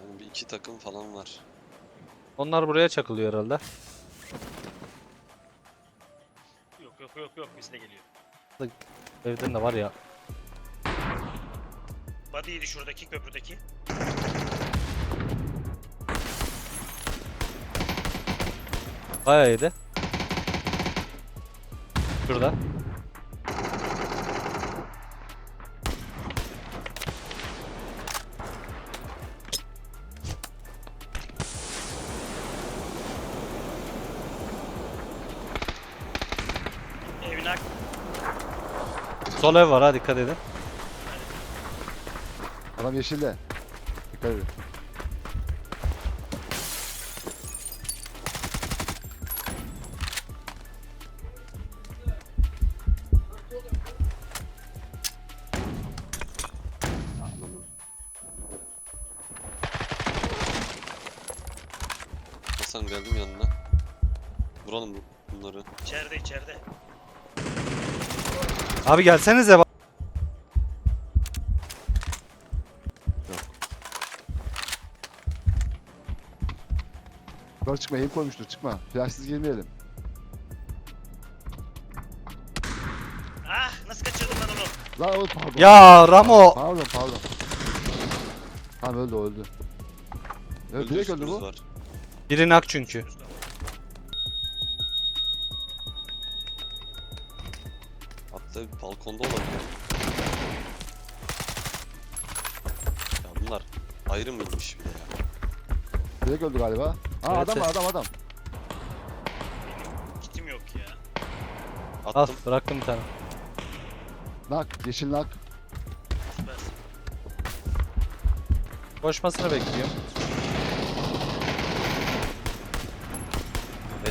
Yani bir iki takım falan var. Onlar buraya çakılıyor herhalde. Yok yok yok yok bizde geliyor. Evden de var ya. Body'ydi şuradaki köprüdeki. Bayağı iyiydi. Şurada. Evin ak. Sol ev var ha dikkat edin. Adam yeşilde. Dikkat edin. Hasan geldim yanına. Vuralım bu- bunları. İçeride içeride. Abi gelsenize bak. Yukarı çıkma eğim koymuştur çıkma. Flashsız girmeyelim. Ah nasıl kaçırdım ben onu? Lan oğlum pardon. Ya Ramo. Pardon pardon. Tamam öldü öldü. Evet direkt öldü üstümüz bu. Var. Biri nak çünkü. Hatta balkonda olabilir. Ya bunlar ayrı mıymış bir de ya? Direkt öldü galiba. Aa Evet, adam var evet. adam adam. Kitim yok ya. Al Attım. bıraktım bir tane. Nak yeşil nak. Süpersin. Koşmasını bekliyorum.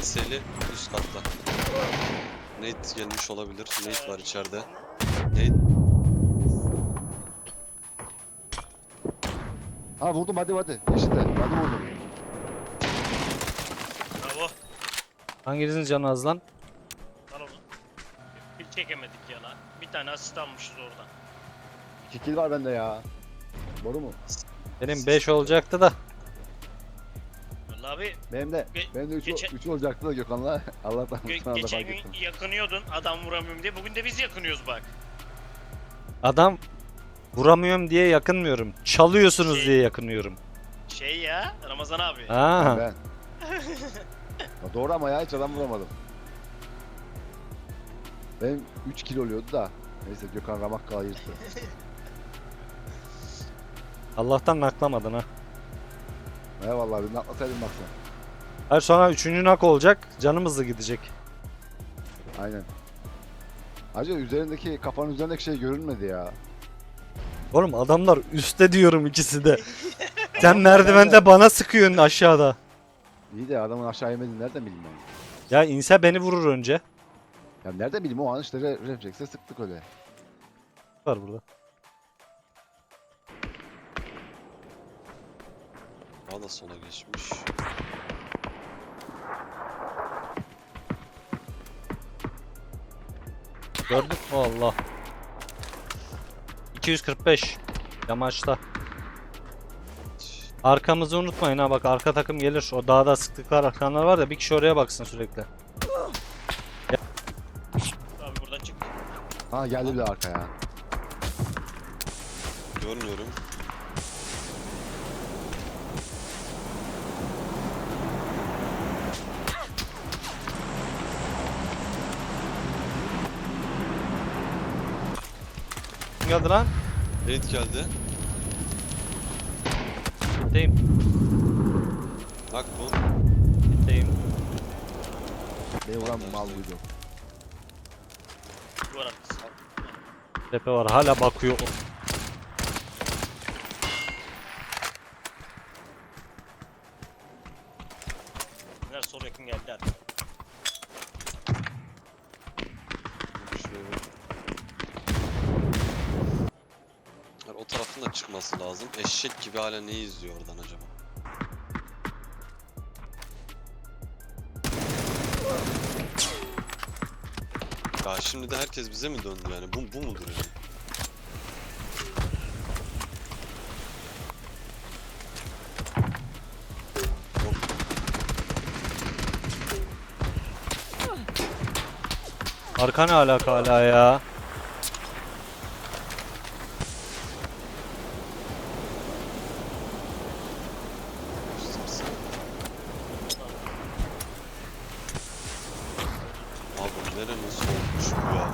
Veseli üst katta. Nate gelmiş olabilir. Nate var içeride. Nate Ha vurdum hadi hadi. Yeşilde. Hadi vurdum. Bravo. Hanginizin canı az lan? Lan. Bir çekemedik ya lan. Bir tane asist almışız oradan. 2 kill var bende ya. Doğru mu? Benim 5 olacaktı da. Abi Benim de. Ge- Benim de 3 geçen- olacaktı da Gökhan'la. Allah'tan ge- son anda geçen fark gün ettim. yakınıyordun adam vuramıyorum diye. Bugün de biz yakınıyoruz bak. Adam vuramıyorum diye yakınmıyorum. Çalıyorsunuz Şey- diye yakınıyorum. Şey ya Ramazan abi. Ha. Ben. Ya doğru ama ya hiç adam vuramadım. Benim 3 kill oluyordu da. Neyse Gökhan ramak kayırdı. Allah'tan naklamadın ha. Eyvallah bir atlasaydın bak sen. Hayır sonra üçüncü nak olacak. Canım hızlı gidecek. Aynen. Acaba üzerindeki kafanın üzerindeki şey görünmedi ya. Oğlum adamlar üstte diyorum ikisi de. Sen merdivende bana sıkıyorsun aşağıda. İyi de adamın aşağı inmediğini nereden bileyim ben? Ya inse beni vurur önce. Ya nereden bileyim o an işte re reflekse sıktık öyle. Var burada. Daha da sola geçmiş. Gördün mü? Allah. 245. Yamaçta. Arkamızı unutmayın ha bak arka takım gelir. O dağda sıktıklar arkanlar var da bir kişi oraya baksın sürekli. Abi buradan çık. Ha geldi bile arkaya. Görmüyorum. Geldi lan? Nate geldi. Gideyim. Nak bu. Gideyim. Beni vuran mal buydu. Duvar arkası. Tepe var hala bakıyor. o tarafın da çıkması lazım. Eşek gibi hala ne izliyor oradan acaba? Ya şimdi de herkes bize mi döndü yani? Bu, bu mudur yani? Arka ne alaka hala ya? Abi nerenin soğukmuş bu ya?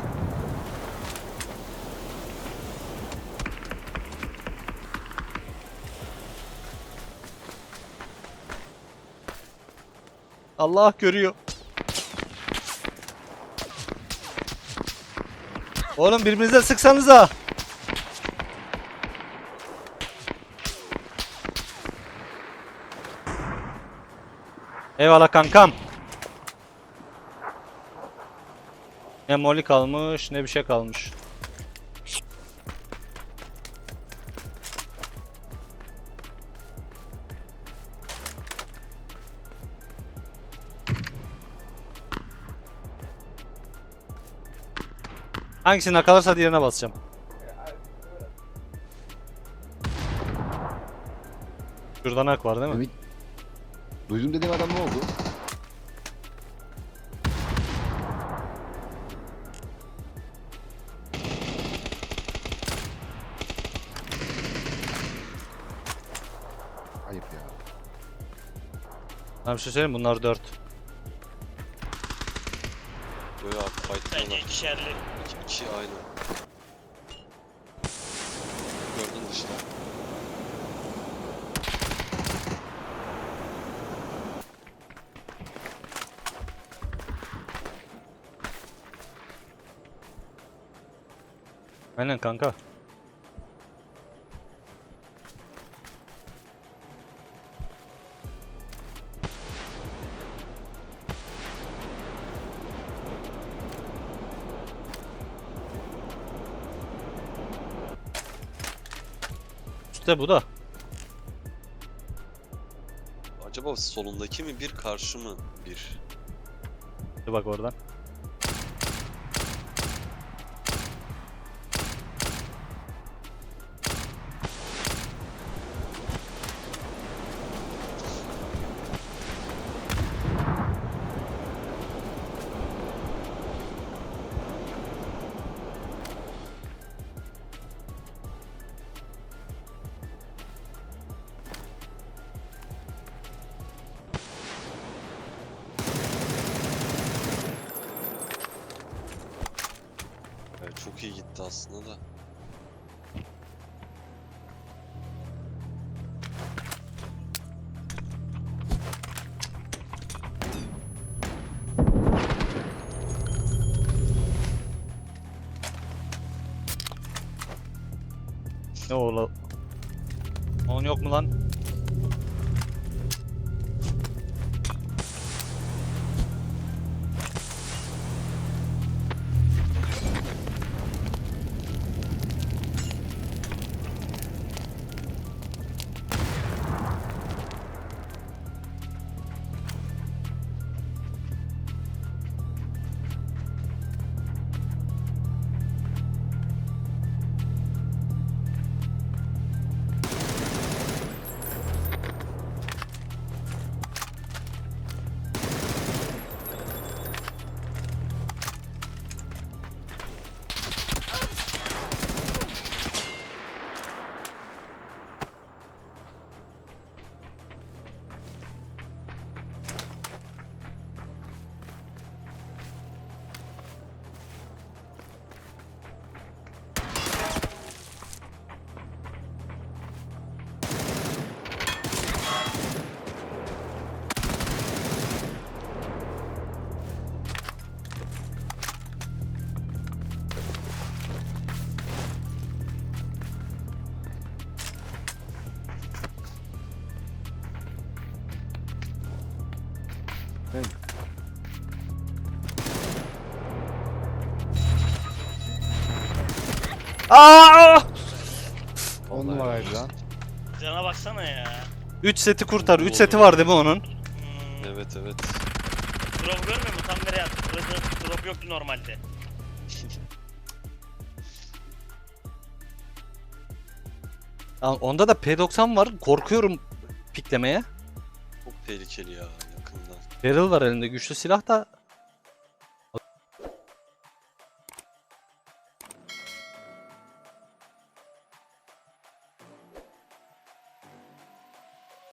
Allah görüyor. Oğlum birbirinize sıksanıza. Eyvallah kankam. Ne moli kalmış ne bir şey kalmış. Hangisine kalırsa diğerine basacağım. Şuradan ak var değil mi? Ümit. Duydum dediğim adam ne oldu? Ben bir şey söyleyeyim bunlar 4. Böyle abi Bence fightlıyorlar. ikişerli. İki, iki aynı. Gördün dışta. Aynen kanka. İşte bu da. Acaba solundaki mi bir karşı mı bir? Bak oradan. Aslında da. Ne oğlu? Onun yok mu lan? Aa! 10 numaraydı lan. Cana baksana ya. 3 seti kurtar. 3 seti var değil mi onun? Hmm. Evet evet. Drop görmüyor musun? Tam nereye attı? Burada drop yoktu normalde. Aa, Onda da P90 var. Korkuyorum piklemeye. Çok tehlikeli ya yakından. Barrel var elinde güçlü silah da